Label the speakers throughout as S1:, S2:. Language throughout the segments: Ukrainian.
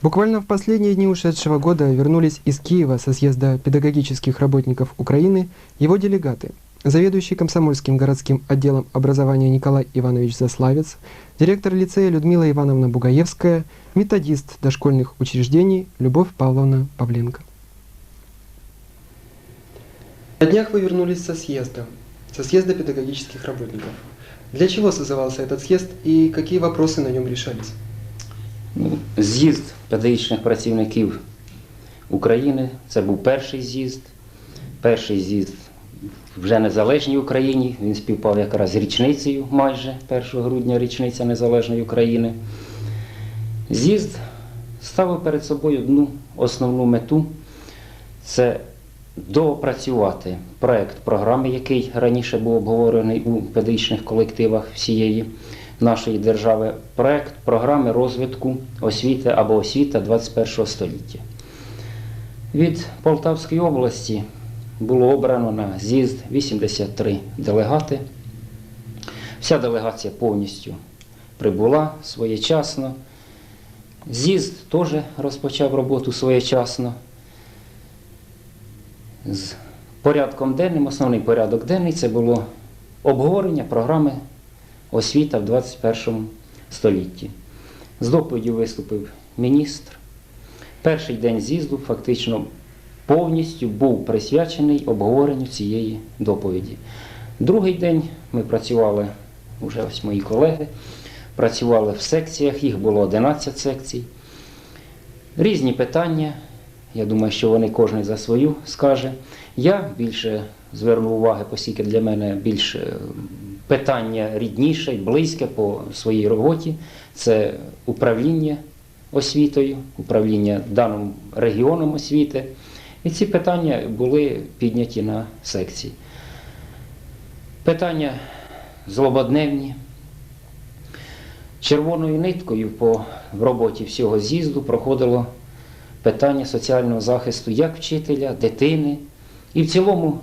S1: Буквально в последние дни ушедшего года вернулись из Киева со съезда педагогических работников Украины его делегаты. Заведующий комсомольским городским отделом образования Николай Иванович Заславец, директор лицея Людмила Ивановна Бугаевская, методист дошкольных учреждений Любовь Павловна Павленко. На днях вы вернулись со съезда, со съезда педагогических работников. Для чего созывался этот съезд и какие вопросы на нем решались?
S2: З'їзд педагогічних працівників України це був перший з'їзд. Перший з'їзд вже незалежній Україні. Він співпав якраз з річницею майже 1 грудня річниця Незалежної України. З'їзд ставив перед собою одну основну мету це доопрацювати проект програми, який раніше був обговорений у педагогічних колективах всієї нашої держави, проект програми розвитку освіти або освіта 21 століття. Від Полтавської області було обрано на з'їзд 83 делегати. Вся делегація повністю прибула своєчасно. З'їзд теж розпочав роботу своєчасно. З порядком денним, основний порядок денний це було обговорення програми освіта в 21 столітті. З доповіддю виступив міністр. Перший день з'їзду фактично повністю був присвячений обговоренню цієї доповіді. Другий день ми працювали, вже ось мої колеги, працювали в секціях, їх було 11 секцій. Різні питання. Я думаю, що вони кожен за свою скаже. Я більше звернув уваги, оскільки для мене більш е, питання рідніше близьке по своїй роботі. Це управління освітою, управління даним регіоном освіти. І ці питання були підняті на секції. Питання злободневні. Червоною ниткою по роботі всього з'їзду проходило питання соціального захисту як вчителя, дитини і в цілому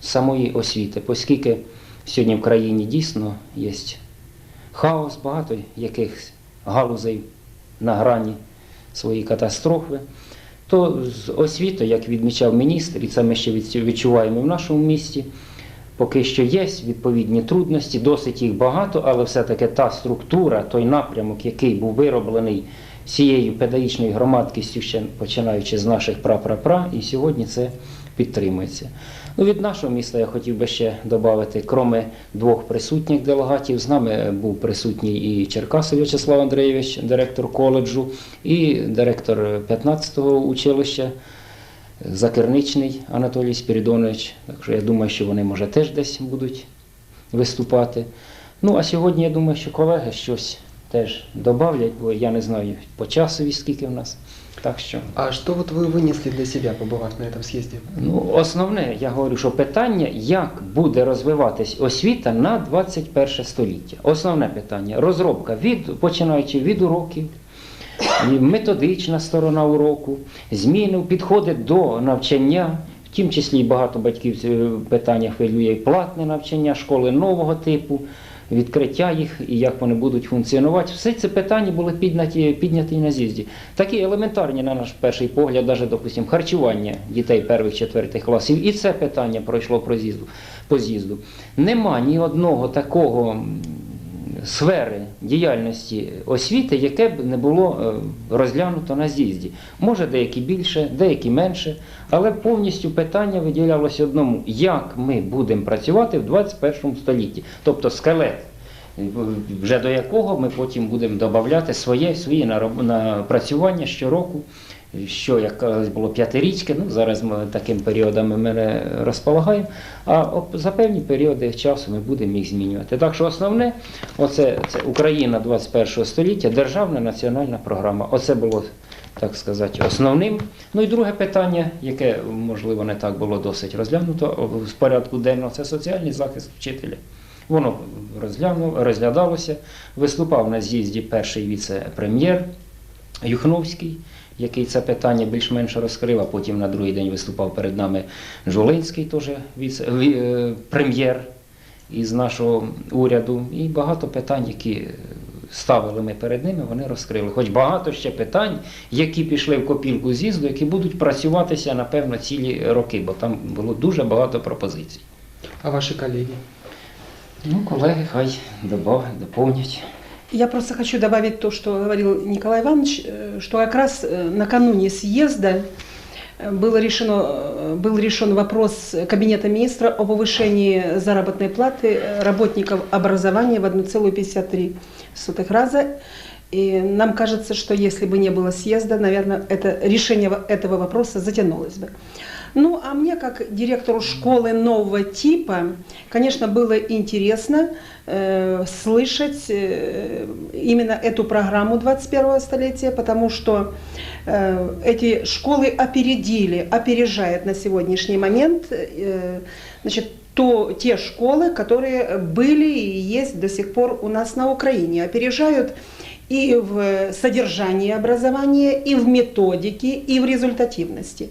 S2: самої освіти, оскільки сьогодні в країні дійсно є хаос, багато яких галузей на грані своєї катастрофи. То з освітою, як відмічав міністр, і це ми ще відчуваємо в нашому місті, поки що є відповідні трудності, досить їх багато, але все-таки та структура, той напрямок, який був вироблений всією педагогічною громадськістю, ще починаючи з наших пра-пра-пра, і сьогодні це підтримується. Ну, від нашого міста я хотів би ще додати, кроме двох присутніх делегатів, з нами був присутній і Черкасов В'ячеслав Андрійович, директор коледжу, і директор 15-го училища Закерничний Анатолій Спірідонович. Так що я думаю, що вони, може, теж десь будуть виступати. Ну, а сьогодні я думаю, що колеги щось теж додавлять, бо я не знаю по часові, скільки в нас. Так що.
S1: А что вот вы вынесли для себя, побывав на этом съезде?
S2: Ну, основне, я говорю, що питання, як буде розвиватись освіта на 21 століття. Основне питання розробка від починаючи від уроків, і методична сторона уроку, зміни, підходи до навчання. В тім числі і багато батьків е, питання хвилює і платне навчання, школи нового типу, відкриття їх і як вони будуть функціонувати. Все ці питання були підняті, підняті на з'їзді. Такі елементарні, на наш перший погляд, навіть, допустимо, харчування дітей перших четвертих класів. І це питання пройшло про з'їзду, по з'їзду. Нема ні одного такого сфери діяльності освіти, яке б не було е, розглянуто на з'їзді. Може, деякі більше, деякі менше, але повністю питання виділялося одному: як ми будемо працювати в 21 столітті, тобто скелет. Вже до якого ми потім будемо додавати своє свої напрацювання щороку, що як колись було п'ятирічки, ну зараз ми таким періодами ми не розполагаємо, а за певні періоди часу ми будемо їх змінювати. Так що основне, оце це Україна 21 століття, державна національна програма. Оце було, так сказати, основним. Ну і друге питання, яке можливо не так було досить розглянуто в порядку денного, це соціальний захист вчителя. Воно розглядалося, виступав на з'їзді перший віце-прем'єр Юхновський, який це питання більш-менш розкрив, а потім на другий день виступав перед нами Жолинський, теж віце- е, прем'єр із нашого уряду. І багато питань, які ставили ми перед ними, вони розкрили. Хоч багато ще питань, які пішли в копілку з'їзду, які будуть працюватися, напевно, цілі роки, бо там було дуже багато пропозицій.
S1: А ваши коллеги?
S2: Ну, колеги, хай доповнять.
S3: Я просто хочу добавить то, что говорил Николай Иванович, э, что как раз э, накануне съезда э, было решено, э, был решен вопрос Кабинета министра о повышении заработной платы э, работников образования в 1,53 раза. И нам кажется, что если бы не было съезда, наверное, это, решение во- этого вопроса затянулось бы. Ну, а мне, как директору школы нового типа, конечно, было интересно э, слышать э, именно эту программу 21 столетия, потому что э, эти школы опередили, опережают на сегодняшний момент э, значит, то, те школы, которые были и есть до сих пор у нас на Украине. Опережают и в содержании образования, и в методике, и в результативности.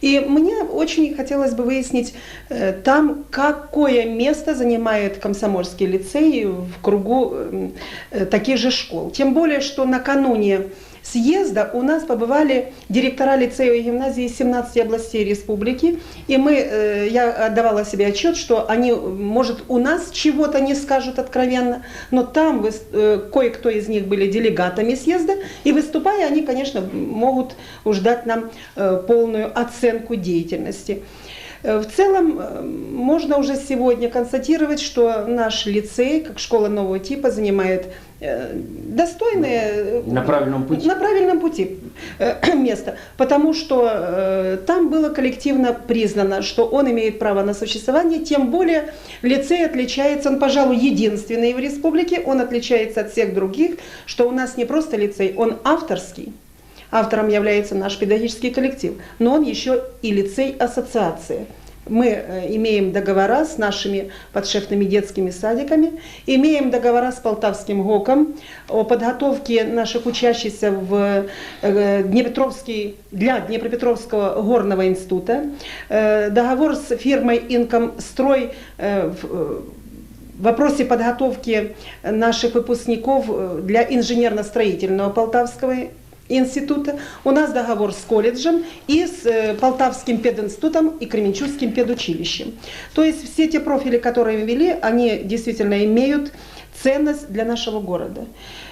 S3: И мне очень хотелось бы выяснить э, там, какое место занимает Комсомольский лицей в кругу м, э, таких же школ. Тем более, что накануне съезда у нас побывали директора лицея и гимназии из 17 областей республики, и мы, э, я отдавала себе отчет, что они, может, у нас чего-то не скажут откровенно, но там э, кое-кто из них были делегатами съезда, и выступая, они, конечно, могут уж дать нам э, полную оценку деятельности. В целом, можно уже сегодня констатировать, что наш лицей, как школа нового типа, занимает э, достойное э,
S2: На правильному путі.
S3: на правильном пути э, место, потому что там было коллективно признано, что он имеет право на существование, тем более лицей отличается, он, пожалуй, единственный в республике, он отличается от всех других, что у нас не просто лицей, он авторский. Автором является наш педагогический коллектив, но он еще и лицей-ассоциация. Мы э, имеем договора с нашими подшефными детскими садиками, имеем договора с Полтавским ГОКом о подготовке наших учащихся в э, Днепропетровский, для Днепропетровского горного института, Э, договор с фирмой Инкомстрой в- вопросе подготовки наших выпускников для инженерно-строительного Полтавского института. У нас договор с колледжем и с э, Полтавским пединститутом и Кременчугским педучилищем. То есть все те профили, которые мы вели, они действительно имеют ценность для нашего города.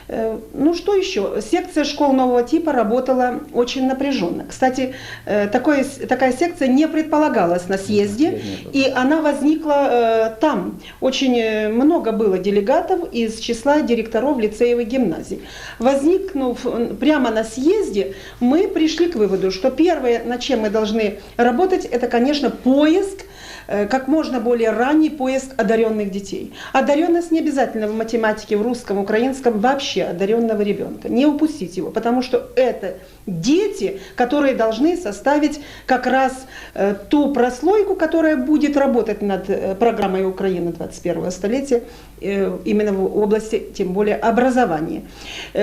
S3: Э, Ну что еще? Секция школ нового типа работала очень напряженно. Кстати, э, такое, такая секция не предполагалась на съезде, и она возникла э, там. Очень много было делегатов из числа директоров лицеев и гимназий. Возникнув прямо на съезде, мы пришли к выводу, что первое, над чем мы должны работать, это, конечно, поиск как можно более ранний поиск одаренных детей. Одаренность не обязательно в математике, в русском, украинском, вообще одаренного ребенка. Не упустить его, потому что это дети, которые должны составить как раз э, ту прослойку, которая будет работать над э, программой Украины 21 столетия, э, именно в области, тем более, образования.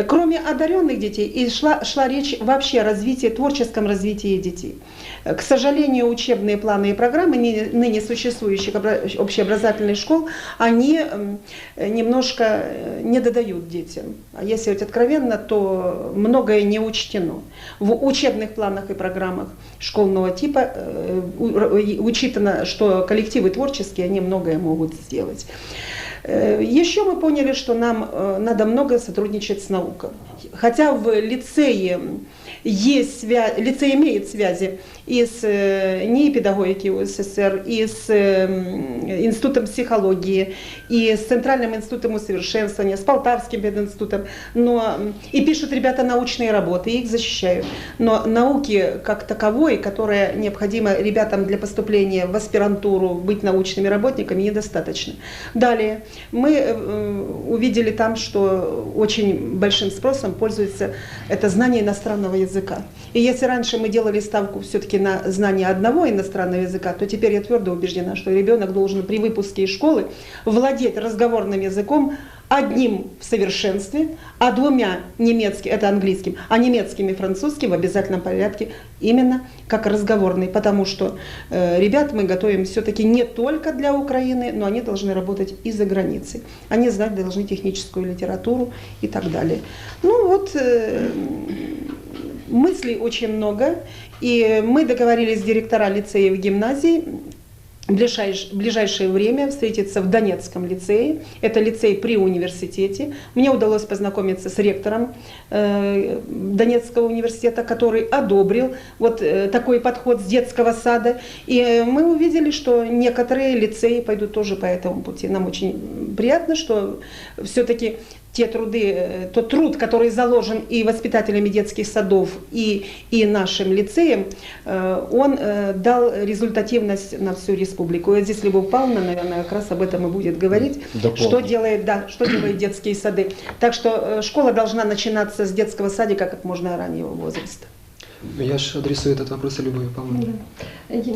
S3: Кроме одаренных детей, и шла, шла речь вообще о развитии, творческом развитии детей. К сожалению, учебные планы и программы ны- ныне существующих обра- общеобразовательных школ, они немножко не додают детям. А если вот откровенно, то многое не учтено. В учебных планах и программах школьного типа э, у- р- учитано, что коллективы творческие, они многое могут сделать. Э, Еще мы поняли, что нам э, надо много сотрудничать с наукой. Хотя в лицее есть связь, лицей имеет связи и с э, НИИ педагогики УССР, и с э, м, Институтом психологии, и с Центральным институтом усовершенствования, с Полтавским пединститутом, но и пишут ребята научные работы, их защищают. Но науки как таковой, которая необходима ребятам для поступления в аспирантуру, быть научными работниками, недостаточно. Далее, мы э, увидели там, что очень большим спросом пользуется это знание иностранного языка. И если раньше мы делали ставку все-таки на знание одного иностранного языка, то теперь я твердо убеждена, что ребенок должен при выпуске из школы владеть разговорным языком одним в совершенстве, а двумя немецким, это английским, а немецким и французским в обязательном порядке именно как разговорный, потому что э, ребят мы готовим все-таки не только для Украины, но они должны работать и за границей. Они знать должны техническую литературу и так далее. Ну вот э, мыслей очень много, и мы договорились с директора лицеев и гимназий в ближайш- ближайшее время встретиться в Донецком лицее. Это лицей при университете. Мне удалось познакомиться с ректором э, Донецкого университета, который одобрил вот э, такой подход с детского сада. И э, мы увидели, что некоторые лицеи пойдут тоже по этому пути. Нам очень приятно, что все-таки те труды, э, тот труд, который заложен и воспитателями детских садов, и, и нашим лицеем, э, он э, дал результативность на всю республику. И здесь Любовь Павловна, наверное, как раз об этом и будет говорить,
S2: Дополнить.
S3: что делает, да, что делают детские сады. Так что школа должна начинаться с детского садика как можно раннего возраста.
S1: Я ж адресую этот вопрос Любові Павловні.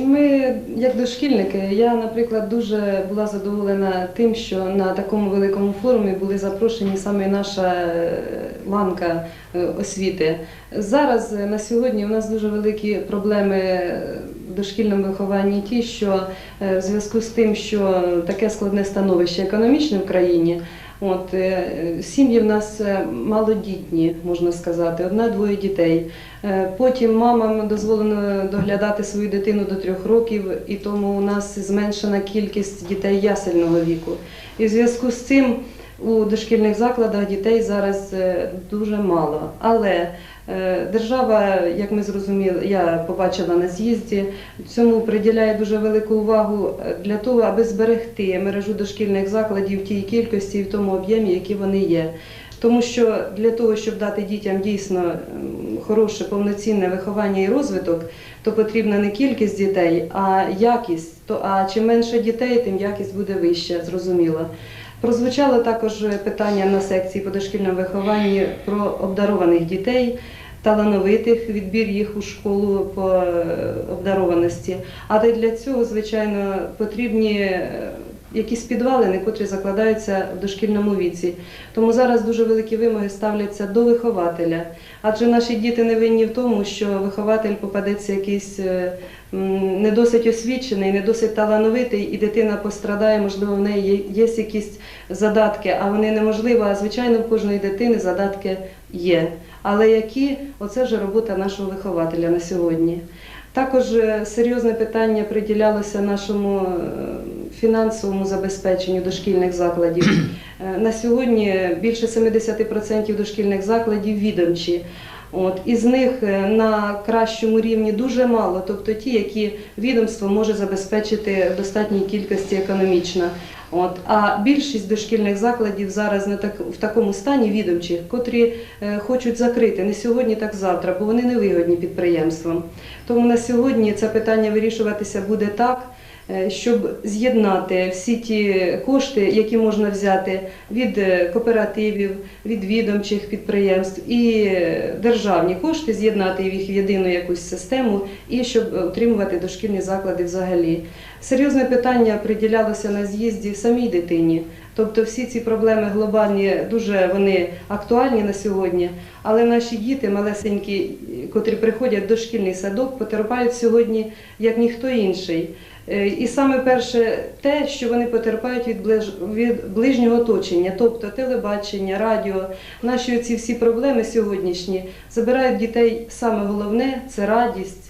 S4: Ми, як дошкільники, я, наприклад, дуже була задоволена тим, що на такому великому форумі були запрошені саме наша е, ланка е, освіти. Зараз е, на сьогодні у нас дуже великі проблеми в дошкільному вихованні ті, що в зв'язку з тим, що таке складне становище економічне в країні. От е, сім'ї в нас е, малодітні, можна сказати, одна-двоє дітей. Е, Потім мамам дозволено доглядати свою дитину до трьох років, і тому у нас зменшена кількість дітей ясельного віку. І в зв'язку з цим у дошкільних закладах дітей зараз дуже мало. Але держава, як ми зрозуміли, я побачила на з'їзді, цьому приділяє дуже велику увагу е, для того, аби зберегти мережу дошкільних закладів в тій кількості і в тому об'ємі, які вони є. Тому що для того, щоб дати дітям дійсно ем, хороше повноцінне виховання і розвиток, то потрібна не кількість дітей, а якість. А чим менше дітей, тим якість буде вища, зрозуміло. Прозвучало також питання на секції по дошкільному вихованні про обдарованих дітей, талановитих, відбір їх у школу по е, обдарованості. Але для цього, звичайно, потрібні е, якісь підвалини, котрі закладаються в дошкільному віці. Тому зараз дуже великі вимоги ставляться до вихователя. Адже наші діти не винні в тому, що вихователь попадеться якийсь е, не досить освічений, не досить талановитий, і дитина пострадає, можливо, в неї є, якісь задатки, а вони неможливі. А звичайно, в кожної дитини задатки є. Але які оце вже робота нашого вихователя на сьогодні. Також е, серйозне питання приділялося нашому е, фінансовому забезпеченню дошкільних закладів. Е, На сьогодні більше 70% дошкільних закладів відомчі. От, із них е, на кращому рівні дуже мало, тобто ті, які відомство може забезпечити в достатній кількості економічно. От, а більшість дошкільних закладів зараз не так, в такому стані відомчих, котрі е, хочуть закрити не сьогодні, так завтра, бо вони не вигодні підприємствам. Тому на сьогодні це питання вирішуватися буде так, щоб з'єднати всі ті кошти, які можна взяти від е, кооперативів, від відомчих підприємств і е, державні кошти, з'єднати їх в єдину якусь систему і щоб е, утримувати дошкільні заклади взагалі. Серйозне питання приділялося на з'їзді самій дитині. Тобто всі ці проблеми глобальні дуже вони актуальні на сьогодні. Але наші діти, малесенькі, котрі приходять до шкільний садок, потерпають сьогодні як ніхто інший. Е, І саме перше те, що вони потерпають від, від ближнього оточення, тобто телебачення, радіо, наші ці всі проблеми сьогоднішні забирають дітей. Саме головне це радість.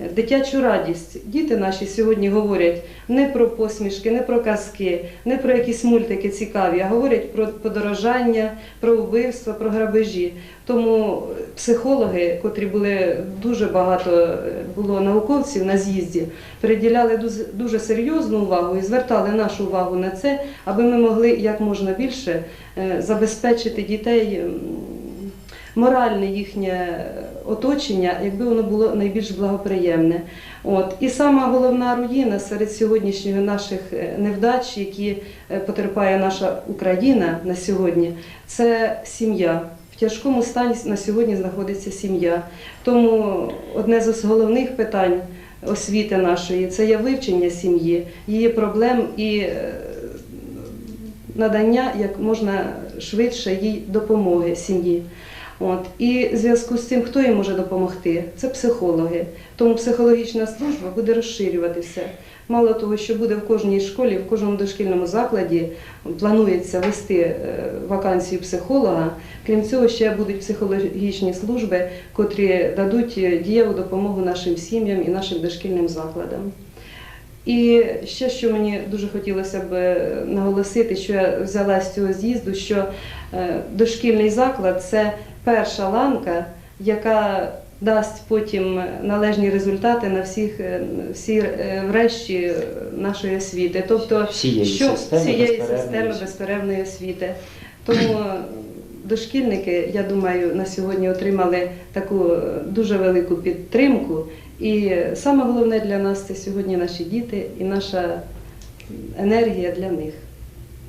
S4: Дитячу радість. Діти наші сьогодні говорять не про посмішки, не про казки, не про якісь мультики цікаві, а говорять про подорожання, про вбивства, про грабежі. Тому психологи, котрі були дуже багато е, було науковців на з'їзді, приділяли дуже, серйозну увагу і звертали нашу увагу на це, аби ми могли як можна більше е, забезпечити дітей. Моральне їхнє оточення, якби воно було найбільш благоприємне. От. І сама головна руїна серед сьогоднішніх наших е, невдач, які е, потерпає наша Україна на сьогодні, це сім'я. В тяжкому стані на сьогодні знаходиться сім'я. Тому одне з головних питань освіти нашої це є вивчення сім'ї, її проблем і е, надання як можна швидше їй допомоги сім'ї. От. І в зв'язку з цим, хто їй може допомогти? Це психологи. Тому психологічна служба буде розширюватися. Мало того, що буде в кожній школі, в кожному дошкільному закладі планується вести е, вакансію психолога. Крім цього, ще будуть психологічні служби, котрі дадуть е, дієву допомогу нашим сім'ям і нашим дошкільним закладам. І ще що мені дуже хотілося б е, наголосити, що я взяла з цього з'їзду, що дошкільний заклад це перша ланка, яка дасть потім належні результати на всіх е, всі е, врешті нашої освіти, тобто
S2: Всієї
S4: що
S2: системи
S4: всієї системи безперервної освіти. Тому е, дошкільники, я думаю, на сьогодні отримали таку дуже велику підтримку. І саме головне для нас це сьогодні наші діти і наша енергія для них.